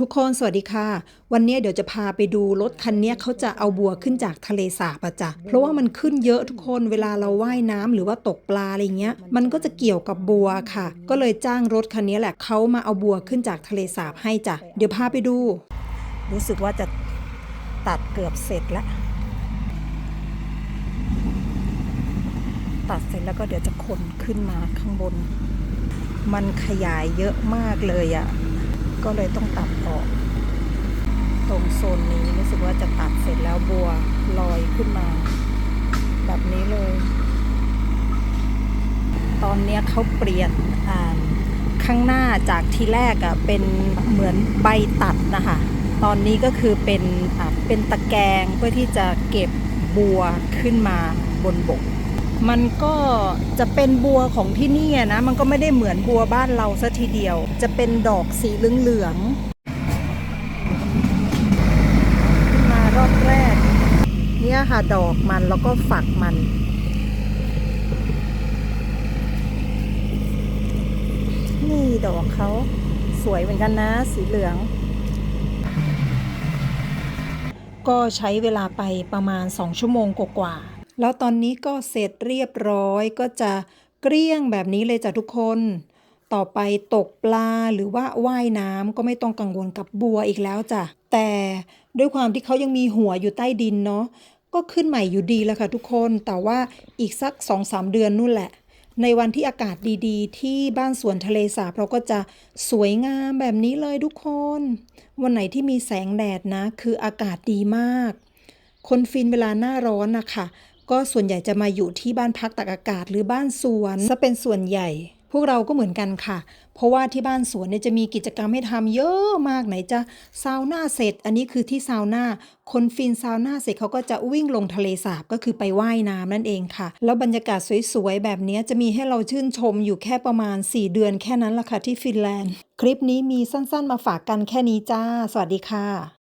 ทุกคนสวัสดีค่ะ วันนี้เดี๋ยวจะพาไปดูรถคันนี้เขาจะเอาบัวขึ้นจากทะเลสาบอะจ้ะเพราะว่ามันขึ้นเยอะทุกคนเวลาเราว่ายน้ำหรือว่าตกปลาอะไรเงี้ย มันก็จะเกี่ยวกับบัวค่ะ ก็เลยจ้างรถคันนี้แหละเขามาเอาบัวขึ้นจากทะเลสาบให้จ้ะเดี๋ยวพาไปดู รู้สึกว่าจะตัดเกือบเสร็จแล้วตัดเสร็จแล้วก็เดี๋ยวจะขนขึ้นมาข้างบน มันขยายเยอะมากเลยอะ่ะ ก็เลยต้องตัดออก ตรงโซนนี้รู้สึกว่าจะตัดเสร็จแล้วบัวลอยขึ้นมา แบบนี้เลย ตอนนี้เขาเปลี่ยนอ่าข้างหน้าจากทีแรกอะ่ะเป็นเหมือนใบตัดนะคะตอนนี้ก็คือเป็นเป็นตะแกรงเพื่อที่จะเก็บบัวขึ้นมาบนบก มันก็จะเป็นบัวของที่นี่นะ มันก็ไม่ได้เหมือนบัวบ้านเราซะทีเดียว จะเป็นดอกสีเหลืองๆขึ้นมารอบแรก เนี่ยค่ะดอกมันแล้วก็ฝักมันนี่ดอกเขาสวยเหมือนกันนะ สีเหลือง ก็ใช้เวลาไปประมาณ 2 ชั่วโมงกว่าๆ แล้วตอนนี้ก็เสร็จเรียบร้อยก็จะเกลี้ยงแบบนี้เลยจ้ะทุกคน ต่อไปตกปลาหรือว่าว่ายน้ำก็ไม่ต้องกังวลกับบัวอีกแล้วจ้ะ แต่ด้วยความที่เขายังมีหัวอยู่ใต้ดินเนาะก็ขึ้นใหม่อยู่ดีแล้วค่ะทุกคน แต่ว่าอีกสัก 2-3 เดือนนู่นแหละ ในวันที่อากาศดีๆ ที่บ้านสวนทะเลสาบเราก็จะสวยงามแบบนี้เลยทุกคน วันไหนที่มีแสงแดดนะ คืออากาศดีมาก คนฟินเวลาหน้าร้อนนะคะ ก็ส่วนใหญ่จะมาอยู่ที่บ้านพักตากอากาศหรือบ้านสวนซะเป็นส่วนใหญ่ พวกเราก็เหมือนกันค่ะ เพราะว่าที่บ้านสวนเนี่ยจะมีกิจกรรมให้ทำเยอะมากไหนจะซาวน่าเสร็จ อันนี้คือที่ซาวน่าคนฟินซาวน่าเสร็จเขาก็จะวิ่งลงทะเลสาบก็คือไปว่ายน้ำนั่นเองค่ะ แล้วบรรยากาศสวยๆแบบนี้จะมีให้เราชื่นชมอยู่แค่ประมาณ 4 เดือนแค่นั้นละค่ะที่ฟินแลนด์ คลิปนี้มีสั้นๆมาฝากกันแค่นี้จ้า สวัสดีค่ะ